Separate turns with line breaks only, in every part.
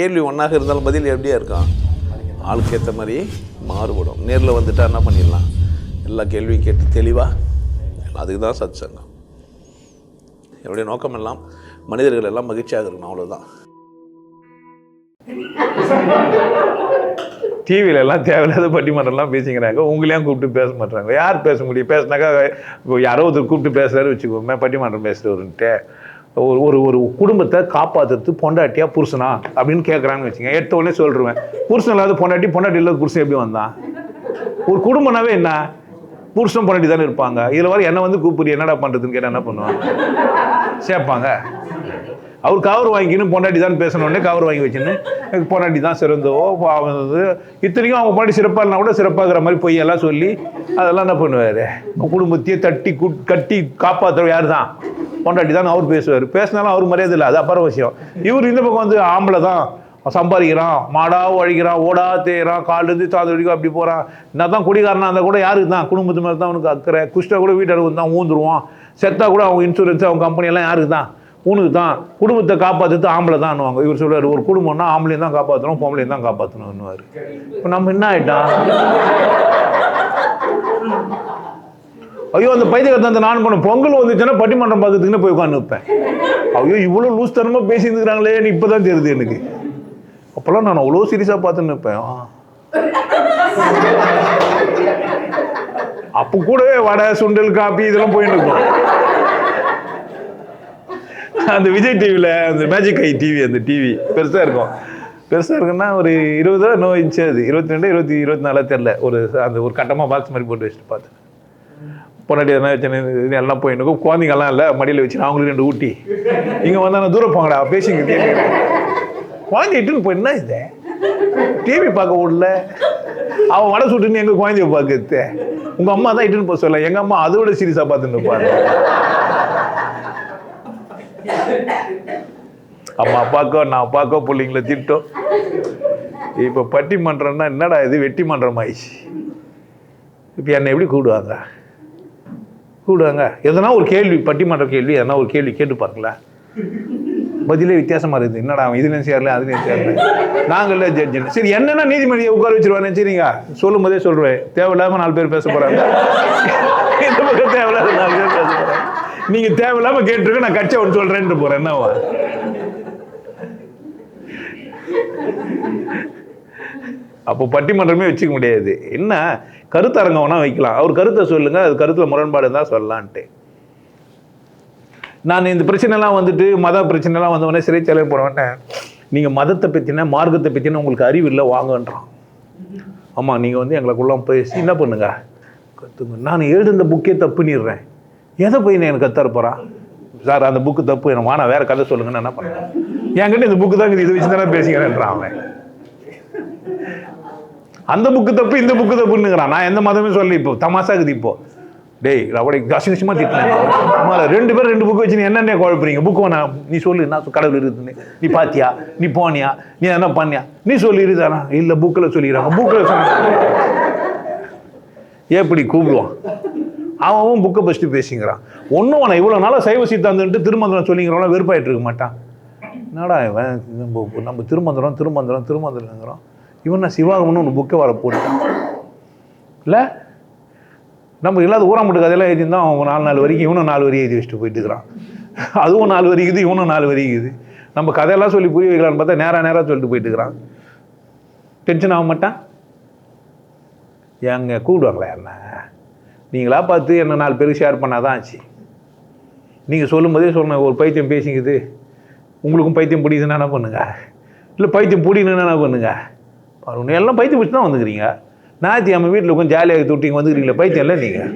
கேள்வி ஒன்றாக இருந்தாலும் பதில் எப்படியா இருக்கும்? ஆளுக்கு ஏற்ற மாதிரி மாறுபடும். நேரில் வந்துட்டால் என்ன பண்ணிடலாம்? எல்லா கேள்வியும் கேட்டு தெளிவாக அதுக்கு தான் சத் சங்கம் என்னுடைய நோக்கம் எல்லாம் மனிதர்கள் எல்லாம் மகிழ்ச்சியாக இருக்கணும் அவ்வளோதான்
டிவியில எல்லாம் தேவையில்லாத பட்டிமன்றம்லாம் பேசிக்கிறாங்க. உங்களையும் கூப்பிட்டு பேச மாட்டாங்க. யார் பேச முடியும்? பேசினாக்கா இப்போ யாரோ ஒருத்தர் கூப்பிட்டு பேசுறாரு வச்சுக்கோமே பட்டிமன்றம் பேசுகிறவருன்ட்டு ஒரு ஒரு ஒரு குடும்பத்தை காப்பாற்றுறது பொண்டாட்டியா புருஷனா அப்படின்னு கேட்குறான்னு வச்சுங்க எடுத்த உடனே சொல்லிடுவேன் புருஷன் இல்லாத பொண்டாட்டி பொண்டாட்டி இல்லாத புருஷன் எப்படி வந்தான் ஒரு குடும்பம்னாவே என்ன? புருஷன் பொண்டாட்டி தானே இருப்பாங்க. இதில் வர என்ன வந்து கூப்பிடு என்னடா பண்ணுறதுன்னு கேட்டால் என்ன பண்ணுவாங்க சேர்ப்பாங்க. அவர் கவர் வாங்கிக்கணும் பொண்டாட்டி தான் பேசணுன்னே கவர் வாங்கி வச்சுன்னு பொண்டாட்டி தான் சிறந்தோ அவன் இத்தனைக்கும் அவங்க பொண்டாட்டி சிறப்பாக இல்லைனா கூட சிறப்பாகிற மாதிரி போய் எல்லாம் சொல்லி அதெல்லாம் என்ன பண்ணுவார்? குடும்பத்தையே தட்டி கட்டி காப்பாற்றுற யார் தான் பொண்டாட்டி தான் அவர் பேசுவார். பேசினாலும் அவர் மரியாதை இல்லை. அது அப்புறம் விஷயம். இவர் இந்த பக்கம் வந்து ஆம்பளை தான். சம்பாதிக்கிறான் மாடா உழைக்கிறான் ஓடா தேய்றான் காலிலேருந்து சாது வரைக்கும் அப்படி போகிறான் என்ன தான் குடிகாரனாக இருந்தால் கூட யாருக்கு தான் குடும்பத்து மேலே தான் அவனுக்கு அக்கறை. குஷ்டா கூட வீட்டாளுக்கு தான் ஊந்துருவான். செத்தா கூட அவங்க இன்சூரன்ஸ் அவங்க கம்பெனியெல்லாம் யாருக்கு தான் உனக்கு தான். குடும்பத்தை காப்பாற்றுறது ஆம்பளை தான் இவர் சொல்கிறார் ஒரு குடும்பம்னா ஆம்பளையும் தான் காப்பாற்றணும் பொம்பளையும் தான் காப்பாற்றணும்னுவார் இப்போ நம்ம என்ன ஆகிட்டான் ஐயோ அந்த பைத்தியத்தை அந்த நான் பண்ண பொங்கல் வந்துச்சுன்னா பட்டிமன்றம் பார்க்கறதுக்குன்னு போய் உட்காந்து வைப்பேன் ஐயோ இவ்வளோ லூஸ் தனமாக பேசியிருந்துக்கிறாங்களேன்னு இப்போ தான் தெரியுது எனக்கு. அப்போல்லாம் நான் அவ்வளோ சீரியஸாக பார்த்துன்னு இருப்பேன் அப்போ கூடவே வடை சுண்டல் காப்பி இதெல்லாம் போயிட்டு இருக்கும். அந்த விஜய் டிவியில் அந்த மேஜிக் ஐ டிவி அந்த டிவி பெருசாக இருக்கும். பெருசாக இருக்குன்னா ஒரு இருபதோ நோ இன்ச்சு அது. இருபத்தி ரெண்டு இருபத்தி இருபத்தி நாலா தெரில ஒரு அந்த ஒரு கட்டமாக பாக்ஸ் மாதிரி போட்டு வச்சுட்டு பார்த்தேன் பொன்னாடி எதனா வச்சு எல்லாம் போயிட்டு இருக்கும். குழந்தைங்கெல்லாம் இல்லை மடியில் வச்சு அவங்களுக்கு ரெண்டு ஊட்டி. இங்கே வந்தா நான் தூரம் போங்கடா பேசிங்க கேட்குறேன் குழந்தை இட்டுன்னு போய் என்ன இது? டிவி பார்க்க விடல அவன் வடை சுட்டுன்னு எங்கள் குழந்தைய பார்க்குறது உங்கள் அம்மா தான் இட்டுன்னு போக சொல்ல எங்கள் அம்மா அதை விட சீரியஸாக பார்த்துன்னு இருப்பாரு அம்மா அப்பாக்கோ நான் அப்பாக்கோ பிள்ளைங்கள திட்டோம். இப்போ பட்டி மன்றம்னா என்னடா இது? வெட்டி மன்றம் ஆயிடுச்சு இப்போ என்னை எப்படி கூடுவாங்க கூடுவாங்க எதனா ஒரு கேள்வி பட்டிமன்ற கேள்வி எதனா ஒரு கேள்வி கேட்டு பாருங்களேன். பதிலே வித்தியாசமா இருக்குது. என்னடா அவன் சேரல அதுலையும் சேரல. நாங்கள ஜட்ஜ் சரி என்னென்ன நீதிமன்றியை உட்கார வச்சிருவானே சரிங்க சொல்லும் போதே சொல்றேன். தேவையில்லாம நாலு பேர் பேச போறாங்க. இந்த பக்கம் தேவையில்லாத நாலு பேர் பேச போறாங்க. நீங்க தேவையில்லாம கேட்டுருக்க நான் கட்சி ஒன்று சொல்றேன்ட்டு போறேன். என்னவா? அப்போ பட்டிமன்றமே வச்சுக்க முடியாது. என்ன? கருத்தரங்கம் வேணால் வைக்கலாம். அவர் கருத்தை சொல்லுங்க அது கருத்தில் முரண்பாடு தான் சொல்லலான்ட்டு. நான் இந்த பிரச்சனைலாம் வந்துட்டு மத பிரச்சனைலாம் வந்தவொடனே சிறைச்சாலை போனவொடனே நீங்கள் மதத்தை பற்றின மார்க்கத்தை பற்றின உங்களுக்கு அறிவு இல்லை வாங்கன்றான். ஆமாம் நீங்கள் வந்து எங்களுக்குள்ள பேசி என்ன பண்ணுங்க? கற்றுங்க நான் எழுதுன புக்கே தப்புனிடுறேன் எதை போய் நான் எனக்கு கத்தரப்போறா சார் அந்த புக்கு தப்பு. எனக்கு வானா வேறு கதை சொல்லுங்கன்னு என்ன பண்ணுறேன் என்கிட்ட இந்த புக்கு தான் இது வச்சு தானே பேசிக்கிறேன்றான் அவன். அந்த புக்கு தப்பு இந்த புக்கு தப்புன்னுங்கிறான். நான் எந்த மதமே சொல்லி இப்போ. தமாசாக்குது இப்போ. டேய் அவளை அசிங்கமா திட்டினேன் அம்மா, ரெண்டு பேரும் ரெண்டு புக்கு வச்சு நீ என்னென்ன குழப்பறீங்க புக்கு வேணா நீ சொல்லு நான் கடவுள் இருக்குதுன்னு. நீ பாத்தியா? நீ போனியா? நீ என்ன பண்ணியா? நீ சொல்லி இல்லை புக்கில் சொல்லிடுறாங்க. புக்கில் சொன்ன எப்படி கூப்பிடுவான்? அவன் அவன் புக்கை ஃபஸ்ட்டு பேசிங்கிறான். ஒன்றும் அவனை இவ்வளோ நாளாக சைவ சித்தாந்தன்ட்டு திருமந்திரம் சொல்லிங்கிறவனா வெறுப்பாயிட்டு இருக்க மாட்டான். என்னடா இவன்? நம்ம நம்ம திருமந்திரம் திருமந்திரம் திருமந்திரங்கிறோம். இவன் நான் சிவாகமன்னு ஒன்று புக்கை வர போட்டான் இல்லை? நம்ம இல்லாத ஊராம்பட்டு கதையெல்லாம் எழுதியிருந்தோம் அவங்க நாலு நாலு வரைக்கும் இவனும் நாலு வரி எழுதி வச்சுட்டு போயிட்டு இருக்கிறான். அதுவும் நாலு வரிக்குது இவனும் நாலு வரிக்குது நம்ம கதையெல்லாம் சொல்லி புரிய வைக்கலான்னு பார்த்தா நேராக நேராக சொல்லிட்டு போயிட்டு இருக்கிறான். டென்ஷன் ஆக மாட்டான்? எங்க கூப்பிடுவாங்களா என்ன? நீங்களா பார்த்து என்ன நாலு பேருக்கு ஷேர் பண்ணாதான் ஆச்சு. நீங்கள் சொல்லும்போதே சொன்ன ஒரு பைத்தியம் பேசிக்குது. உங்களுக்கும் பைத்தியம் பிடிக்குதுன்னா என்ன பண்ணுங்க? இல்லை பைத்தியம் பிடிக்கணுன்னா என்ன பண்ணுங்க? எல்லாம் பைத்தியம் பிடிச்சி தான் வந்துக்கிறீங்க. ஞாயிற்று நம்ம வீட்டில் கொஞ்சம் ஜாலியாக தொட்டிங்க வந்துக்கிறீங்களே பைத்தியம் இல்லை நீங்கள்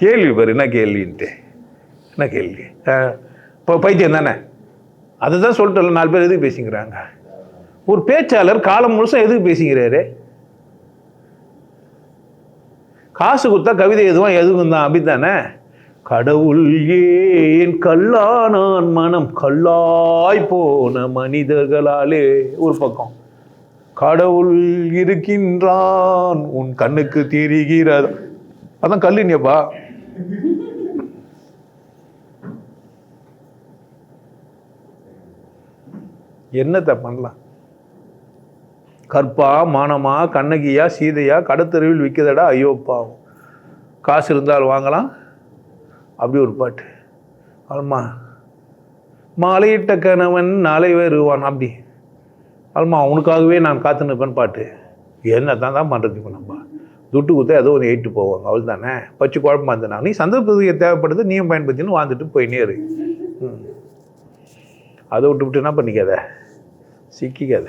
கேள்வி பாரு என்ன கேள்வின்ட்டு. என்ன கேள்வி? இப்போ பைத்தியம் தானே? அதை தான் சொல்லிட்டு நாலு பேர் எதுக்கு பேசிக்கிறாங்க? ஒரு பேச்சாளர் காலம் முழுசாக எதுக்கு பேசிக்கிறாரு? காசு கொடுத்தா கவிதை எதுவும் எதுவும் தான் அப்படித்தானே? கடவுள் ஏன் கல்லானான் மனம் கல்லாய் போன மனிதர்களாலே? ஒரு பக்கம். கடவுள் இருக்கின்றான் உன் கண்ணுக்கு தெரிகிறது. அதான் கல்லுனியப்பா என்னத்தை பண்ணலாம்? கற்பா மானமா கண்ணகியா சீதையா கடத்தெருவில் விற்குதடா? ஐயோ பாவம் காசு இருந்தால் வாங்கலாம். அப்படி ஒரு பாட்டு. அல்மா மாலையிட்ட கணவன் நாளை வருவான் அப்படி. அல்மா அவனுக்காகவே நான் காத்து நிற்பேன் பாட்டு. என்ன தான் தான் பண்ணுறது இப்போ நம்ம? துட்டு கொடுத்தா ஏதோ ஒன்று எயிட்டு போவாங்க அவள் தானே பச்சு குழப்பமா இருந்தாங்க நீ சந்தர்ப்பத்துக்கு தேவைப்படுது நீயும் பயன்படுத்தின்னு வாழ்ந்துட்டு போயினே இரு ம். அதை விட்டு விட்டு என்ன பண்ணிக்காத? சிக்கிக்காத.